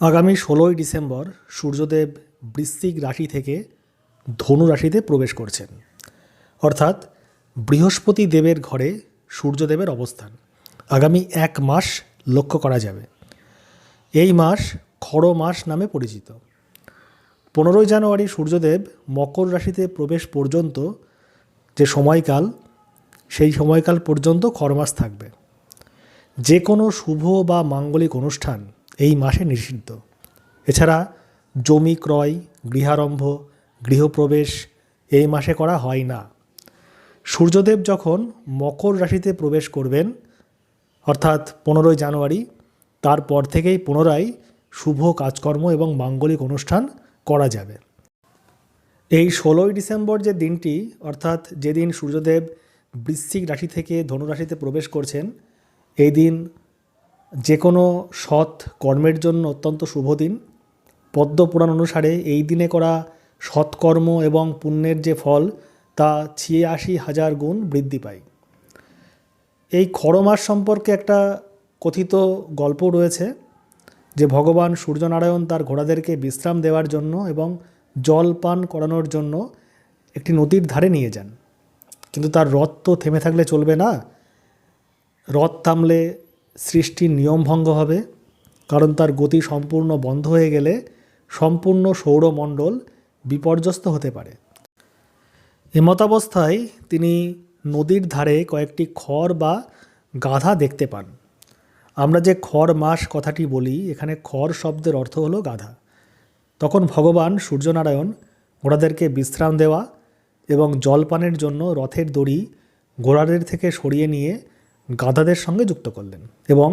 আগামী ষোলোই ডিসেম্বর সূর্যদেব বৃশ্চিক রাশি থেকে ধনু রাশিতে প্রবেশ করছেন। অর্থাৎ বৃহস্পতি দেবের ঘরে সূর্যদেবের অবস্থান। আগামী এক মাস লক্ষ্য করা যাবে। এই মাস খড় মাস নামে পরিচিত। পনেরোই জানুয়ারি সূর্যদেব মকর রাশিতে প্রবেশ পর্যন্ত যে সময়কাল, সেই সময়কাল পর্যন্ত খরমাস থাকবে। যে কোনো শুভ বা মাঙ্গলিক অনুষ্ঠান এই মাসে নিষিদ্ধ। এছাড়া জমি ক্রয়, গৃহারম্ভ, গৃহপ্রবেশ এই মাসে করা হয় না। সূর্যদেব যখন মকর রাশিতে প্রবেশ করবেন, অর্থাৎ পনেরোই জানুয়ারি, তারপর থেকেই পুনরায় শুভ কাজকর্ম এবং মাঙ্গলিক অনুষ্ঠান করা যাবে। এই ষোলোই ডিসেম্বর যে দিনটি, অর্থাৎ যেদিন সূর্যদেব বৃশ্চিক রাশি থেকে ধনুরাশিতে প্রবেশ করছেন, এই দিন যে কোনো সৎ কর্মের জন্য অত্যন্ত শুভ দিন। পদ্মপুরাণ অনুসারে এই দিনে করা সৎকর্ম এবং পুণ্যের যে ফল, তা ছিয়াশি হাজার গুণ বৃদ্ধি পায়। এই খড় মাস সম্পর্কে একটা কথিত গল্প রয়েছে, যে ভগবান সূর্যনারায়ণ তার ঘোড়াদেরকে বিশ্রাম দেওয়ার জন্য এবং জল পান করানোর জন্য একটি নদীর ধারে নিয়ে যান। কিন্তু তার রথ তো থেমে থাকলে চলবে না। রথ থামলে সৃষ্টির নিয়মভঙ্গ হবে, কারণ তার গতি সম্পূর্ণ বন্ধ হয়ে গেলে সম্পূর্ণ সৌরমণ্ডল বিপর্যস্ত হতে পারে। এমতাবস্থায় তিনি নদীর ধারে কয়েকটি খড় বা গাধা দেখতে পান। আমরা যে খড় মাস কথাটি বলি, এখানে খড় শব্দের অর্থ হলো গাধা। তখন ভগবান সূর্যনারায়ণ ঘোড়াদেরকে বিশ্রাম দেওয়া এবং জলপানের জন্য রথের দড়ি ঘোড়াদের থেকে সরিয়ে নিয়ে গাধাদের সঙ্গে যুক্ত করলেন এবং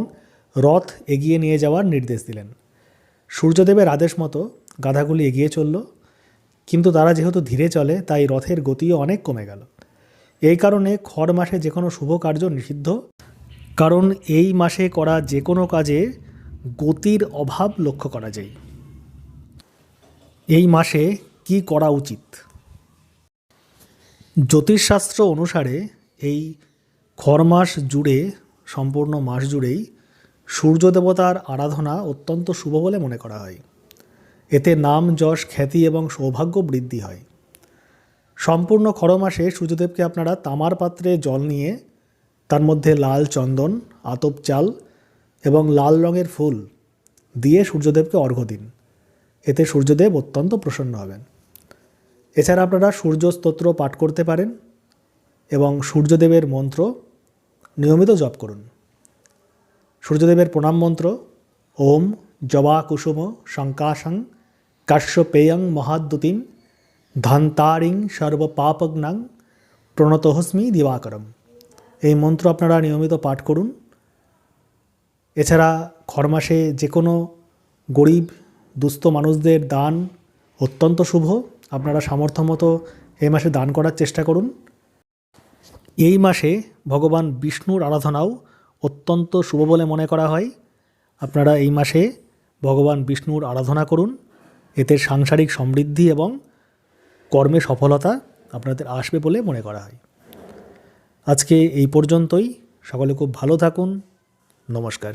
রথ এগিয়ে নিয়ে যাওয়ার নির্দেশ দিলেন। সূর্যদেবের আদেশ মতো গাধাগুলি এগিয়ে চলল, কিন্তু তারা যেহেতু ধীরে চলে, তাই রথের গতিও অনেক কমে গেল। এই কারণে খড় মাসে যে কোনো শুভ কার্য নিষিদ্ধ, কারণ এই মাসে করা যে কোনো কাজে গতির অভাব লক্ষ্য করা যায়। এই মাসে কি করা উচিত? জ্যোতিষশাস্ত্র অনুসারে এই খড় মাস জুড়ে, সম্পূর্ণ মাস জুড়েই সূর্য দেবতার আরাধনা অত্যন্ত শুভ বলে মনে করা হয়। এতে নাম, যশ, খ্যাতি এবং সৌভাগ্য বৃদ্ধি হয়। সম্পূর্ণ খড় মাসে সূর্যদেবকে আপনারা তামার পাত্রে জল নিয়ে, তার মধ্যে লাল চন্দন, আতপ চাল এবং লাল রঙের ফুল দিয়ে সূর্যদেবকে অর্ঘ্য দিন। এতে সূর্যদেব অত্যন্ত প্রসন্ন হবেন। এছাড়া আপনারা সূর্য স্তোত্র পাঠ করতে পারেন। এবং সূর্যদেবের মন্ত্র নিয়মিত জপ করুন। সূর্যদেবের প্রণাম মন্ত্র, ওম জবা কুসুম শঙ্কাশং কাশ্যপেয়ং মহাদ্যুতিম ধান্তারিং সর্বপাপগ্নাং প্রণতহস্মি দিবাকরম। এই মন্ত্র আপনারা নিয়মিত পাঠ করুন। এছাড়া খরমাসে যে কোনো গরিব, দুস্থ মানুষদের দান অত্যন্ত শুভ। আপনারা সামর্থ্য মতো এই মাসে দান করার চেষ্টা করুন। এই মাসে ভগবান বিষ্ণুর আরাধনাও অত্যন্ত শুভ বলে মনে করা হয়। আপনারা এই মাসে ভগবান বিষ্ণুর আরাধনা করুন। এতে সাংসারিক সমৃদ্ধি এবং কর্মে সফলতা আপনাদের আসবে বলে মনে করা হয়। আজকে এই পর্যন্তই। সকলে খুব ভালো থাকুন। নমস্কার।